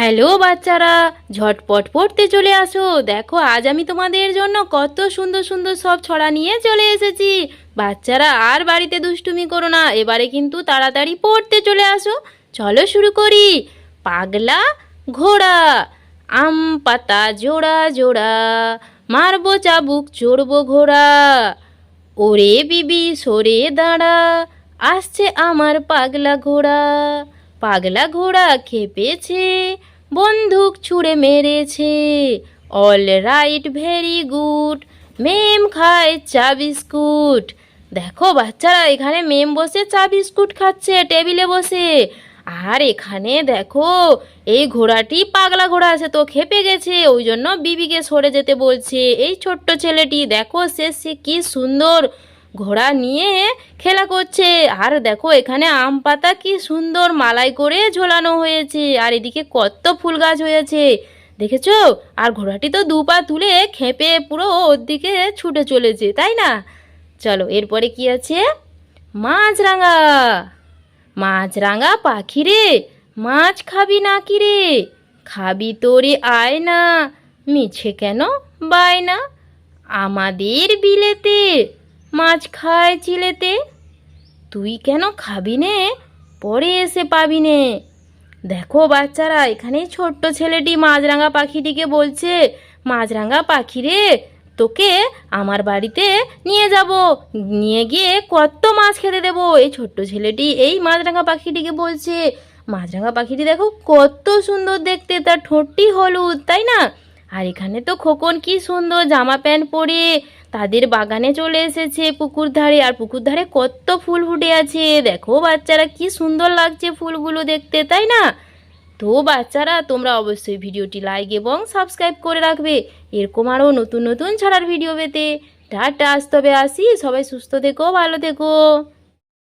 Hello বাচ্চারা, ঝটপট পড়তে চলে আসো। দেখো, আজ আমি তোমাদের জন্য কত সুন্দর সুন্দর সব ছড়া নিয়ে চলে এসেছি। বাচ্চারা, আর বাড়িতে দুষ্টুমি করো না, এবারে কিন্তু তাড়াতাড়ি পড়তে চলে আসো। চলো শুরু করি। পাগলা ঘোড়া, আম পাতা জোড়া জোড়া, মারবো চাবুক, চড়বো ঘোড়া। ওরে বিবি, সরে দাঁড়া, আসছে আমার পাগলা ঘোড়া। পাগলা ঘোড়া খেপেছে বন্দুক ছুঁড়ে মেরেছে। All right very good ma'am খায় চা বিস্কুট। দেখো, বাচ্চারা এখানে মেম বসে চা বিস্কুট খাচ্ছে, টেবিলে বসে। আর এখানে দেখো, এই ঘোড়াটি পাগলা ঘোড়া আছে, তো খেপে গেছে। ওই জন্য বিবিকে সরে যেতে বলছে। এই ছোট্ট ছেলেটি, দেখো, সে সে কি সুন্দর। ঘোড়া নিয়ে খেলা করছে। আর দেখো, এখানে আম পাতা কি সুন্দর মালাই করে ঝোলানো হয়েছে। আর এদিকে কত ফুল গাছ হয়েছে। দেখেছ? আর ঘোড়াটি তো দু পা তুলে খেপে পুরো ওর দিকে ছুটে চলেছে, তাই না? চলো, এরপরে কি আছে? মাছরাঙা। মাছরাঙা পাখি রে, মাছ খাবি না কি রে? খাবি তোরে আয় না মিছে কেন বায় না আমাদের বিলেতে মাছ খায় চিলেতে। তুই কেন খাবি নে? পরে এসে পাবি নে। দেখো বাচ্চারা, এখানে ছোট্ট ছেলেটি মাছরাঙা পাখিটিকে বলছে, মাছরাঙা পাখি রে, তোকে আমার বাড়িতে নিয়ে যাব। নিয়ে গিয়ে কত মাছ খেতে দেবো। এই ছোট্ট ছেলেটি এই মাছরাঙা পাখিটিকে বলছে। মাছরাঙা পাখিটি দেখো কত সুন্দর দেখতে, তার ঠোঁটটি হলুদ, তাই না? আর এখানে তো খোকন কি সুন্দর জামা প্যান্ট পরে তাদের বাগানে চলে এসেছে পুকুর ধারে, আর পুকুর ধারে কত ফুল ফুটে আছে। দেখো বাচ্চারা কি সুন্দর লাগছে ফুলগুলো দেখতে, তাই না? তো বাচ্চারা, তোমরা অবশ্যই ভিডিওটি লাইক এবং সাবস্ক্রাইব করে রাখবে। এরকম আরও নতুন নতুন ছাড়ার ভিডিও পেতে। টাটা আসতে হবে আসি। সবাই সুস্থ থেকো, ভালো থেকো।